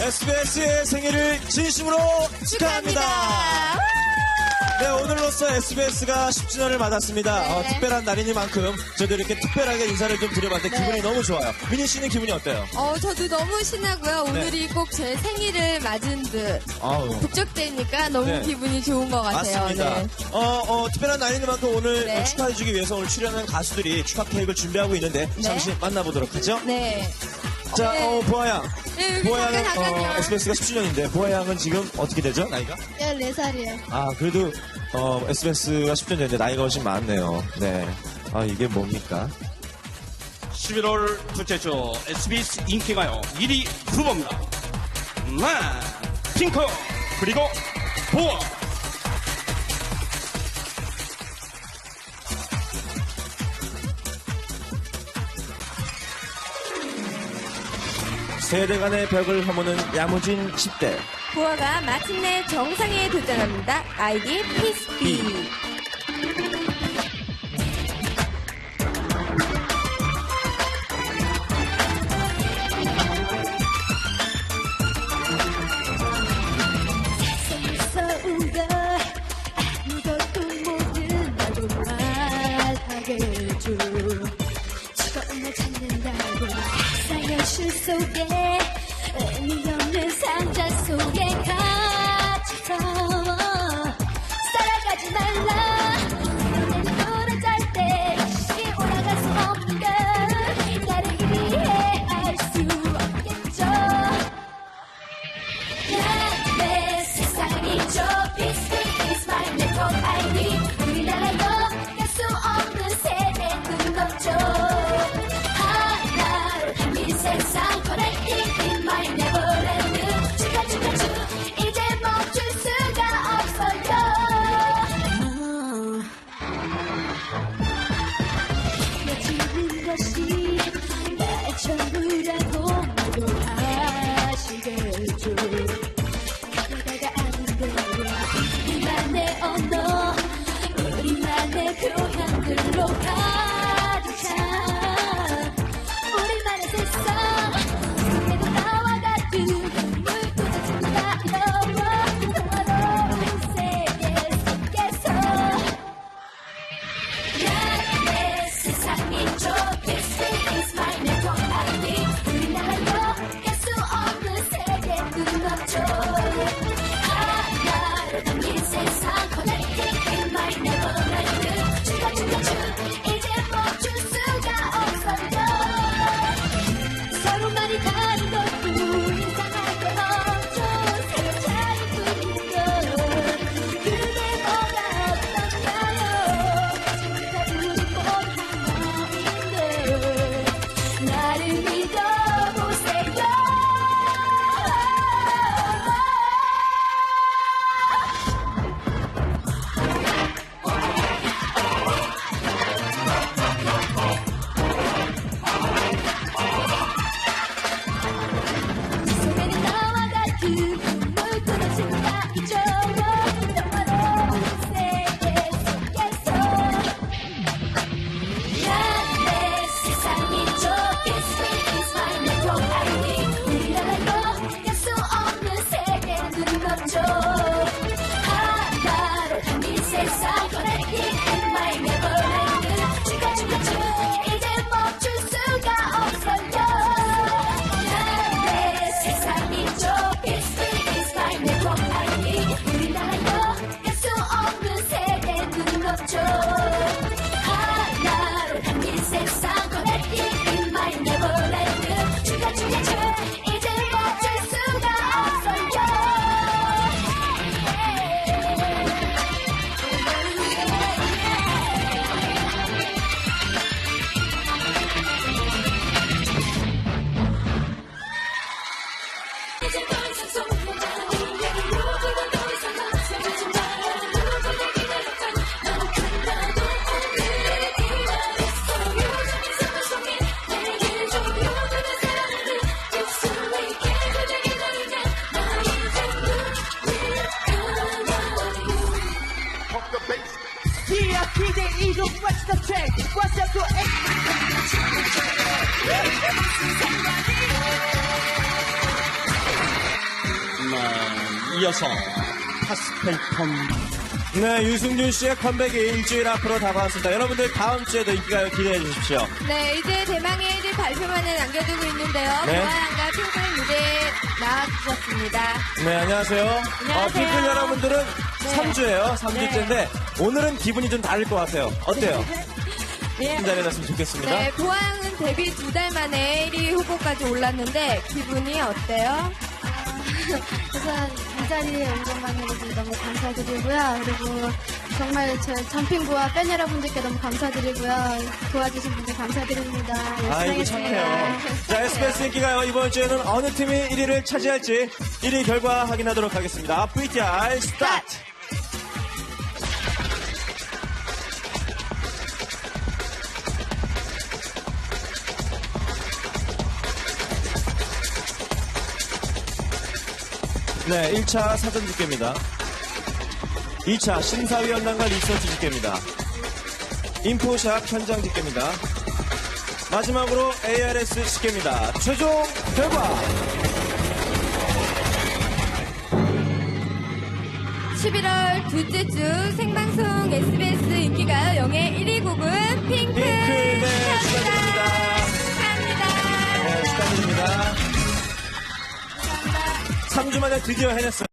SBS의 생일을 진심으로 축하합니다. 네, 오늘로써 SBS가 10주년을 맞았습니다. 네. 어, 특별한 날이니만큼 저도 이렇게 특별하게 인사를 좀 드려봤는데 네. 기분이 너무 좋아요. 민희 씨는 기분이 어때요? 어, 저도 너무 신나고요. 오늘이 꼭제 생일을 맞은 듯 아우. 북적대니까 너무 네. 기분이 좋은 것 같아요. 맞습니다. 네. 어, 어, 특별한 날이니만큼 오늘 네. 축하해주기 위해서 오늘 출연한 가수들이 축하 케이크를 준비하고 있는데 네. 잠시 만나보도록 하죠. 네. 자, 네. 어, 보아양. 네, 보아양은. 어, SBS가 10주년인데 보아양은 지금 어떻게 되죠? 나이가? 14살이에요. 아, 그래도 어, SBS가 10년 됐는데 나이가 훨씬 많네요. 네. 아, 이게 뭡니까? 11월 둘째 주 SBS 인기가요 1위 후보입니다. 나 핑크 그리고 보아 세대 간의 벽을 허무는 야무진 10대. 보아가 마침내 정상에 도전합니다. 아이디 피스비. 사연실 속에 의미 없는 상자 속에 갇혀서 살아가지 말라 Yeah, DJ Eagle, what's the track? What's up to 음, 이어서 파스텔텀 네, 유승준 씨의 컴백이 일주일 앞으로 다가왔습니다. 여러분들 다음 주에도 인기가요 기대해 주십시오. 네, 이제 대망의 1위 발표만을 남겨두고 있는데요. 네. 핑클 무대에 나와 주셨습니다. 네, 안녕하세요. 안녕하세요. 어, 여러분들은 네. 3주예요. 3주째인데 오늘은 기분이 좀 다를 것 같아요. 어때요? 예. 힘잘해놨으면 좋겠습니다. 네, 보아양은 데뷔 두 달 만에 1위 후보까지 올랐는데 기분이 어때요? 우선 이 자리에 온 것만으로도 너무 감사드리고요. 그리고 정말 저 점핑부와 팬 여러분들께 너무 감사드리고요. 도와주신 분들 감사드립니다. 열심히 아이고. 착해요. 자, SBS 인기가요 이번 주에는 어느 팀이 1위를 차지할지 1위 결과 확인하도록 하겠습니다. VTR 스타트! 네, 1차 사전 집계입니다. 2차 심사위원단과 리서치 집계입니다. 인포샵 현장 집계입니다. 마지막으로 ARS 집계입니다. 최종 결과 11월 둘째 주 생방송 SBS 인기가요 영예 1위 곡은 핑크. 핑크 네. 축하합니다. 네 축하드립니다. 3주 만에 드디어 해냈어요.